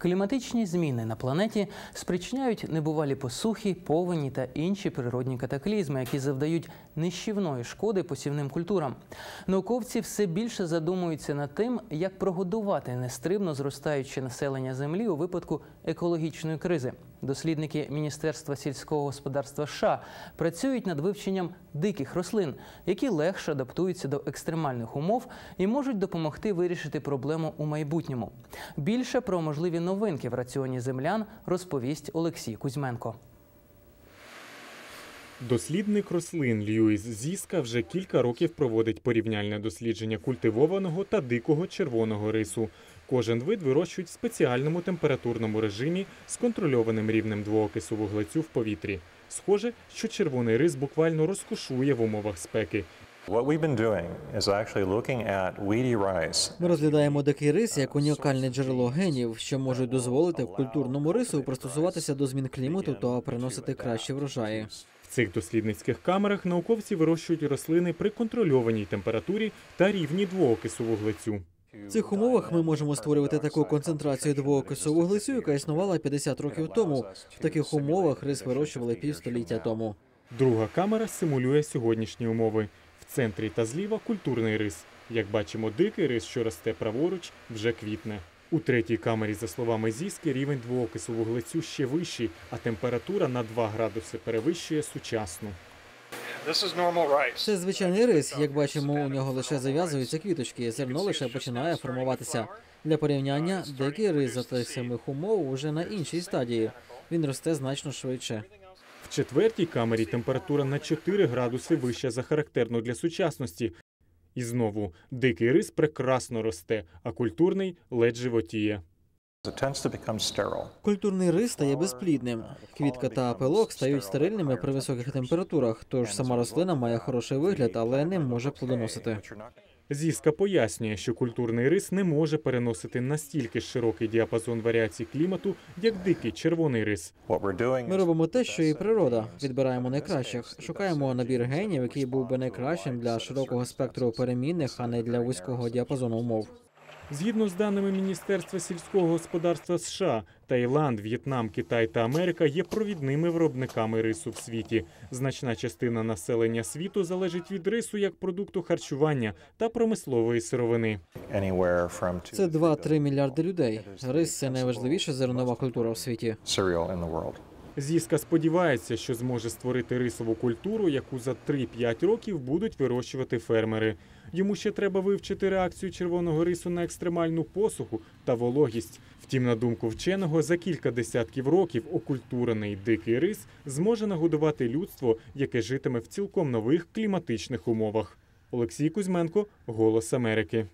Кліматичні зміни на планеті спричиняють небувалі посухи, повені та інші природні катаклізми, які завдають нищівної шкоди посівним культурам. Науковці все більше задумуються над тим, як прогодувати нестримно зростаюче населення землі у випадку екологічної кризи. Дослідники Міністерства сільського господарства США працюють над вивченням диких рослин, які легше адаптуються до екстремальних умов і можуть допомогти вирішити проблему у майбутньому. Більше про можливі новинки в раціоні землян розповість Олексій Кузьменко. Дослідник рослин Льюіс Зіска вже кілька років проводить порівняльне дослідження культивованого та дикого червоного рису. Кожен вид вирощують в спеціальному температурному режимі з контрольованим рівнем двоокису вуглецю в повітрі. Схоже, що червоний рис буквально розкошує в умовах спеки. Ми розглядаємо дикий рис як унікальне джерело генів, що можуть дозволити в культурному рису пристосуватися до змін клімату та приносити кращі врожаї. Цих дослідницьких камерах науковці вирощують рослини при контрольованій температурі та рівні двоокису вуглецю. В цих умовах ми можемо створювати таку концентрацію двоокису вуглецю, яка існувала 50 років тому. В таких умовах рис вирощували півстоліття тому. Друга камера симулює сьогоднішні умови. В центрі та зліва культурний рис. Як бачимо, дикий рис, що росте праворуч, вже квітне. У третій камері, за словами Зіски, рівень двоокису вуглецю ще вищий, а температура на 2 градуси перевищує сучасну. Це звичайний рис. Як бачимо, у нього лише зав'язуються квіточки, зерно лише починає формуватися. Для порівняння, дикий рис за тих самих умов уже на іншій стадії. Він росте значно швидше. В четвертій камері температура на 4 градуси вища за характерну для сучасності. І знову дикий рис прекрасно росте, а культурний ледь животіє. Культурний рис стає безплідним. Квітка та пилок стають стерильними при високих температурах, тож сама рослина має хороший вигляд, але не може плодоносити. Зіска пояснює, що культурний рис не може переносити настільки широкий діапазон варіацій клімату, як дикий червоний рис. Ми робимо те, що і природа. Відбираємо найкращих, шукаємо набір генів, який був би найкращим для широкого спектру перемінних, а не для вузького діапазону умов. Згідно з даними Міністерства сільського господарства США, Таїланд, В'єтнам, Китай та Америка є провідними виробниками рису в світі. Значна частина населення світу залежить від рису як продукту харчування та промислової сировини. Це 2-3 мільярди людей. Рис це найважливіша зернова культура в світі. Зіска сподівається, що зможе створити рисову культуру, яку за 3-5 років будуть вирощувати фермери. Йому ще треба вивчити реакцію червоного рису на екстремальну посуху та вологість. Втім, на думку вченого, за кілька десятків років окультурений дикий рис зможе нагодувати людство, яке житиме в цілком нових кліматичних умовах. Олексій Кузьменко, Голос Америки.